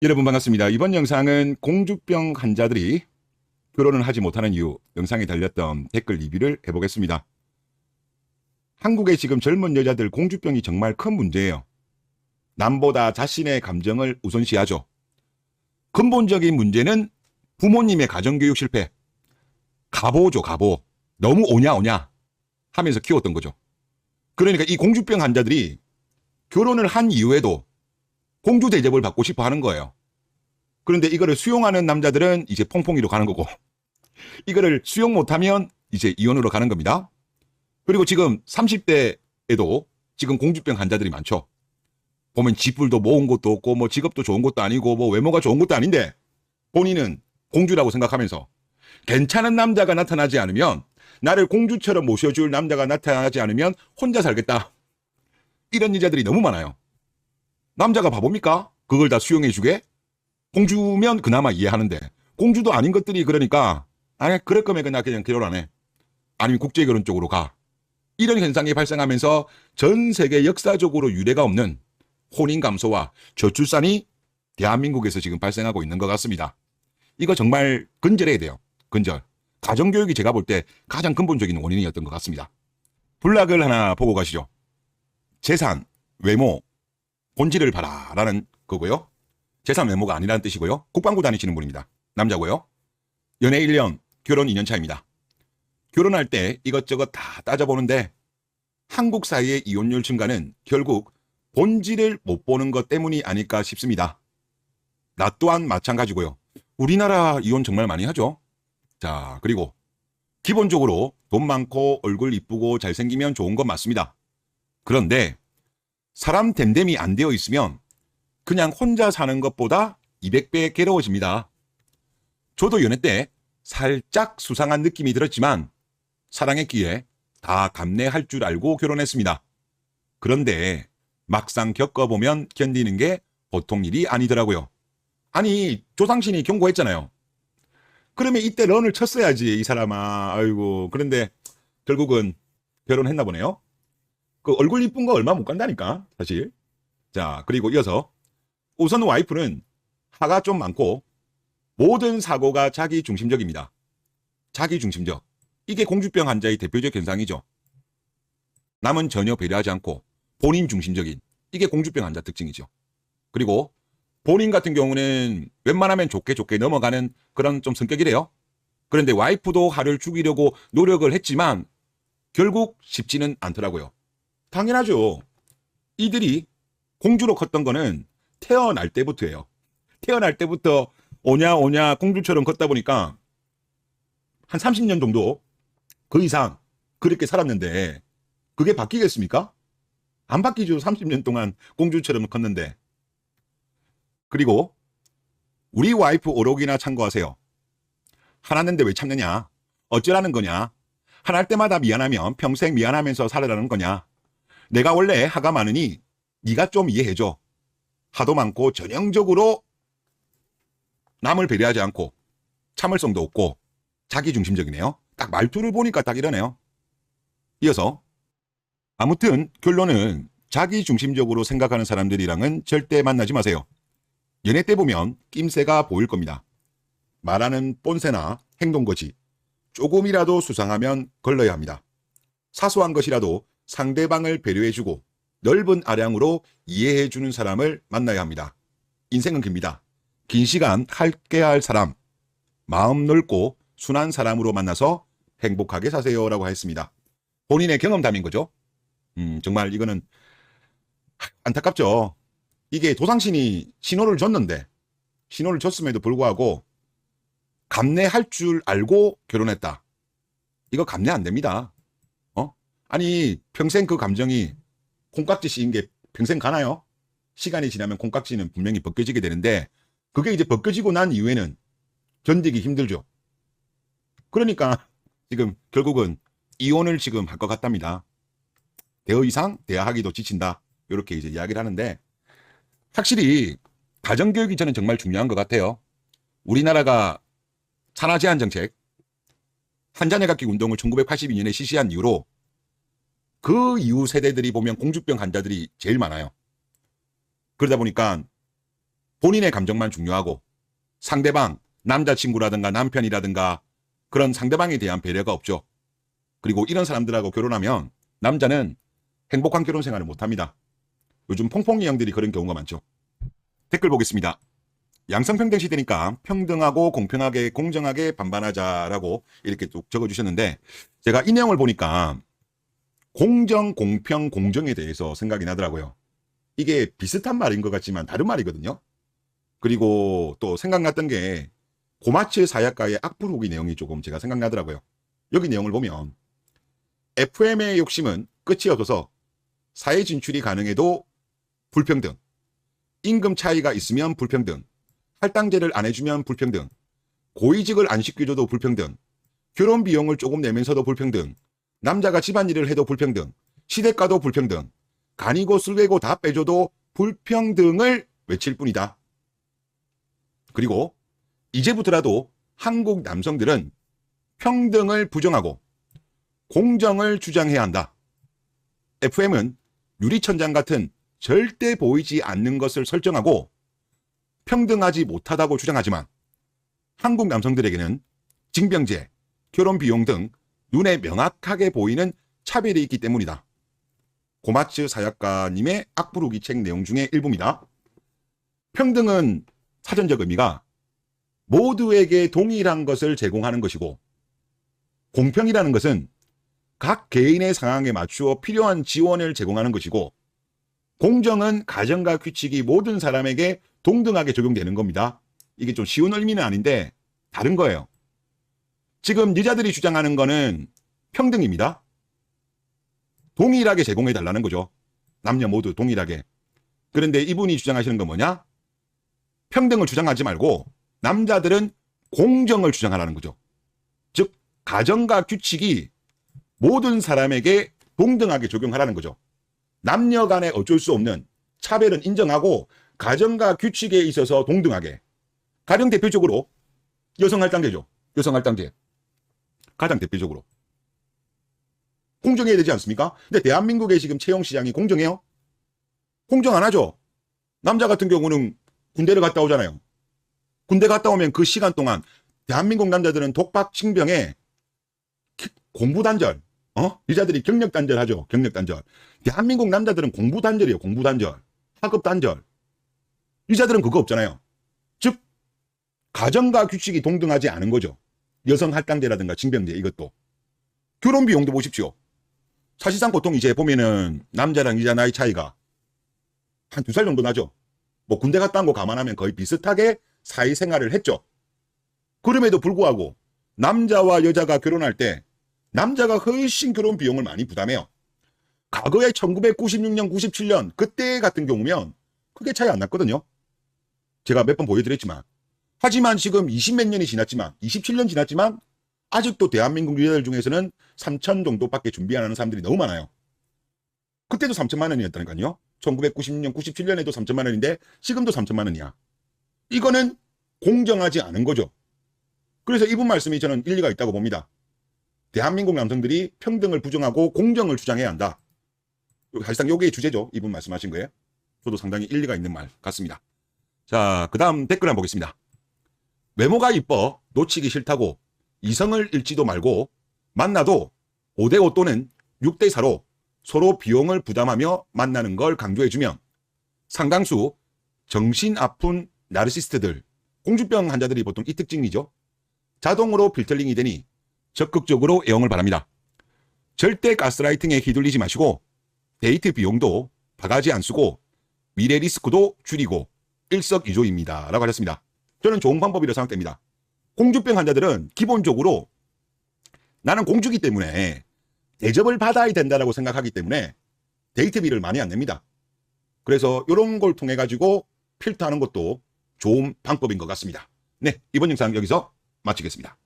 여러분 반갑습니다. 이번 영상은 공주병 환자들이 결혼을 하지 못하는 이유 영상에 달렸던 댓글 리뷰를 해보겠습니다. 한국의 지금 젊은 여자들 공주병이 정말 큰 문제예요. 남보다 자신의 감정을 우선시하죠. 근본적인 문제는 부모님의 가정교육 실패. 가보죠, 가보. 너무 오냐, 오냐 하면서 키웠던 거죠. 그러니까 이 공주병 환자들이 결혼을 한 이후에도 공주 대접을 받고 싶어 하는 거예요. 그런데 이거를 수용하는 남자들은 이제 퐁퐁이로 가는 거고, 이거를 수용 못하면 이제 이혼으로 가는 겁니다. 그리고 지금 30대에도 지금 공주병 환자들이 많죠. 보면 집불도 모은 것도 없고, 뭐 직업도 좋은 것도 아니고, 뭐 외모가 좋은 것도 아닌데, 본인은 공주라고 생각하면서 괜찮은 남자가 나타나지 않으면, 나를 공주처럼 모셔줄 남자가 나타나지 않으면 혼자 살겠다. 이런 여자들이 너무 많아요. 남자가 바보입니까? 그걸 다 수용해 주게? 공주면 그나마 이해하는데 공주도 아닌 것들이 그러니까 아니 그럴 거면 그냥 그냥 결혼 안 해. 아니면 국제 결혼 쪽으로 가. 이런 현상이 발생하면서 전 세계 역사적으로 유례가 없는 혼인 감소와 저출산이 대한민국에서 지금 발생하고 있는 것 같습니다. 이거 정말 근절해야 돼요. 근절. 가정교육이 제가 볼 때 가장 근본적인 원인이었던 것 같습니다. 블락을 하나 보고 가시죠. 재산, 외모, 본질을 봐라라는 거고요. 재산 외모가 아니라는 뜻이고요. 국방부 다니시는 분입니다. 남자고요. 연애 1년, 결혼 2년 차입니다. 결혼할 때 이것저것 다 따져보는데 한국 사회의 이혼율 증가는 결국 본질을 못 보는 것 때문이 아닐까 싶습니다. 나 또한 마찬가지고요. 우리나라 이혼 정말 많이 하죠. 자, 그리고 기본적으로 돈 많고 얼굴 이쁘고 잘생기면 좋은 건 맞습니다. 그런데 사람 됨됨이 안 되어 있으면 그냥 혼자 사는 것보다 200배 괴로워집니다. 저도 연애 때 살짝 수상한 느낌이 들었지만 사랑했기에 다 감내할 줄 알고 결혼했습니다. 그런데 막상 겪어보면 견디는 게 보통 일이 아니더라고요. 아니, 조상신이 경고했잖아요. 그러면 이때 런을 쳤어야지, 이 사람아. 아이고. 그런데 결국은 결혼했나 보네요. 그 얼굴 이쁜 거 얼마 못 간다니까, 사실. 자, 그리고 이어서 우선 와이프는 화가 좀 많고 모든 사고가 자기 중심적입니다. 자기 중심적. 이게 공주병 환자의 대표적 현상이죠. 남은 전혀 배려하지 않고 본인 중심적인. 이게 공주병 환자 특징이죠. 그리고 본인 같은 경우는 웬만하면 좋게 좋게 넘어가는 그런 좀 성격이래요. 그런데 와이프도 화를 죽이려고 노력을 했지만 결국 쉽지는 않더라고요. 당연하죠. 이들이 공주로 컸던 거는 태어날 때부터예요. 태어날 때부터 오냐 오냐 공주처럼 걷다 보니까 한 30년 정도 그 이상 그렇게 살았는데 그게 바뀌겠습니까? 안 바뀌죠. 30년 동안 공주처럼 컸는데. 그리고 우리 와이프 오록이나 참고하세요. 화났는데 왜 참느냐? 어쩌라는 거냐? 화날 때마다 미안하면 평생 미안하면서 살아라는 거냐? 내가 원래 화가 많으니 네가 좀 이해해줘. 하도 많고 전형적으로 남을 배려하지 않고 참을성도 없고 자기 중심적이네요. 딱 말투를 보니까 딱 이러네요. 이어서 아무튼 결론은 자기 중심적으로 생각하는 사람들이랑은 절대 만나지 마세요. 연애 때 보면 낌새가 보일 겁니다. 말하는 본새나 행동 것이 조금이라도 수상하면 걸러야 합니다. 사소한 것이라도 상대방을 배려해주고 넓은 아량으로 이해해주는 사람을 만나야 합니다. 인생은 깁니다. 긴 시간 함께할 사람, 마음 넓고 순한 사람으로 만나서 행복하게 사세요 라고 했습니다. 본인의 경험담인 거죠. 음, 정말 이거는 안타깝죠. 이게 도상신이 신호를 줬는데 신호를 줬음에도 불구하고 감내할 줄 알고 결혼했다. 이거 감내 안 됩니다. 어? 아니 평생 그 감정이 콩깍지 씌인 게 평생 가나요? 시간이 지나면 콩깍지는 분명히 벗겨지게 되는데 그게 이제 벗겨지고 난 이후에는 견디기 힘들죠. 그러니까 지금 결국은 이혼을 지금 할 것 같답니다. 대어 이상 대하기도 지친다. 이렇게 이제 이야기를 하는데 확실히 가정교육이 저는 정말 중요한 것 같아요. 우리나라가 산하 제한 정책, 한자내각기 운동을 1982년에 실시한 이후로 그 이후 세대들이 보면 공주병 환자들이 제일 많아요. 그러다 보니까 본인의 감정만 중요하고 상대방, 남자친구라든가 남편이라든가 그런 상대방에 대한 배려가 없죠. 그리고 이런 사람들하고 결혼하면 남자는 행복한 결혼 생활을 못합니다. 요즘 퐁퐁이 형들이 그런 경우가 많죠. 댓글 보겠습니다. 양성평등 시대니까 평등하고 공평하게 공정하게 반반하자라고 이렇게 쭉 적어주셨는데 제가 이 내용을 보니까 공정, 공평, 공정에 대해서 생각이 나더라고요. 이게 비슷한 말인 것 같지만 다른 말이거든요. 그리고 또 생각났던 게 고마츠 사약가의 악플 후기 내용이 조금 제가 생각나더라고요. 여기 내용을 보면 FM의 욕심은 끝이 없어서 사회 진출이 가능해도 불평등, 임금 차이가 있으면 불평등, 할당제를 안 해주면 불평등, 고위직을 안 시켜줘도 불평등, 결혼 비용을 조금 내면서도 불평등, 남자가 집안일을 해도 불평등, 시댁가도 불평등, 간이고 술배고 다 빼줘도 불평등을 외칠 뿐이다. 그리고 이제부터라도 한국 남성들은 평등을 부정하고 공정을 주장해야 한다. FM은 유리천장 같은 절대 보이지 않는 것을 설정하고 평등하지 못하다고 주장하지만 한국 남성들에게는 징병제, 결혼 비용 등 눈에 명확하게 보이는 차별이 있기 때문이다. 고마츠 사약가님의 악부르기 책 내용 중에 일부입니다. 평등은 사전적 의미가 모두에게 동일한 것을 제공하는 것이고 공평이라는 것은 각 개인의 상황에 맞추어 필요한 지원을 제공하는 것이고 공정은 가정과 규칙이 모든 사람에게 동등하게 적용되는 겁니다. 이게 좀 쉬운 의미는 아닌데 다른 거예요. 지금 여자들이 주장하는 거는 평등입니다. 동일하게 제공해 달라는 거죠. 남녀 모두 동일하게. 그런데 이분이 주장하시는 건 뭐냐? 평등을 주장하지 말고 남자들은 공정을 주장하라는 거죠. 즉 가정과 규칙이 모든 사람에게 동등하게 적용하라는 거죠. 남녀 간에 어쩔 수 없는 차별은 인정하고 가정과 규칙에 있어서 동등하게. 가령 대표적으로 여성 할당제죠. 여성 할당제. 가장 대표적으로. 공정해야 되지 않습니까? 근데 대한민국의 지금 채용 시장이 공정해요? 공정 안 하죠. 남자 같은 경우는 군대를 갔다 오잖아요. 군대 갔다 오면 그 시간 동안 대한민국 남자들은 독박 징병에 공부 단절, 어? 여자들이 경력 단절 하죠. 경력 단절. 대한민국 남자들은 공부 단절이에요. 공부 단절. 학업 단절. 여자들은 그거 없잖아요. 즉 가정과 규칙이 동등하지 않은 거죠. 여성 할당제라든가 징병제 이것도. 결혼 비용도 보십시오. 사실상 보통 이제 보면은 남자랑 여자 나이 차이가 한 두 살 정도 나죠. 뭐 군대 갔다 온 거 감안하면 거의 비슷하게 사회생활을 했죠. 그럼에도 불구하고 남자와 여자가 결혼할 때 남자가 훨씬 결혼 비용을 많이 부담해요. 과거에 1996년, 97년 그때 같은 경우면 크게 차이 안 났거든요. 제가 몇 번 보여드렸지만 하지만 지금 20몇 년이 지났지만 27년 지났지만 아직도 대한민국 여자들 중에서는 3천 정도밖에 준비 안 하는 사람들이 너무 많아요. 그때도 3천만 원이었다니까요. 1996년, 97년에도 3천만 원인데 지금도 3천만 원이야. 이거는 공정하지 않은 거죠. 그래서 이분 말씀이 저는 일리가 있다고 봅니다. 대한민국 남성들이 평등을 부정하고 공정을 주장해야 한다. 사실상 요게 주제죠. 이분 말씀하신 거예요. 저도 상당히 일리가 있는 말 같습니다. 자, 그 다음 댓글 한번 보겠습니다. 외모가 이뻐 놓치기 싫다고 이성을 잃지도 말고 만나도 5대5 또는 6대4로 서로 비용을 부담하며 만나는 걸 강조해주면 상당수 정신 아픈 나르시스트들, 공주병 환자들이 보통 이 특징이죠. 자동으로 필터링이 되니 적극적으로 애용을 바랍니다. 절대 가스라이팅에 휘둘리지 마시고 데이트 비용도 바가지 안 쓰고 미래 리스크도 줄이고 일석이조입니다. 라고 하셨습니다. 저는 좋은 방법이라고 생각됩니다. 공주병 환자들은 기본적으로 나는 공주기 때문에 대접을 받아야 된다라고 생각하기 때문에 데이트비를 많이 안 냅니다. 그래서 이런 걸 통해 가지고 필터하는 것도 좋은 방법인 것 같습니다. 네, 이번 영상 여기서 마치겠습니다.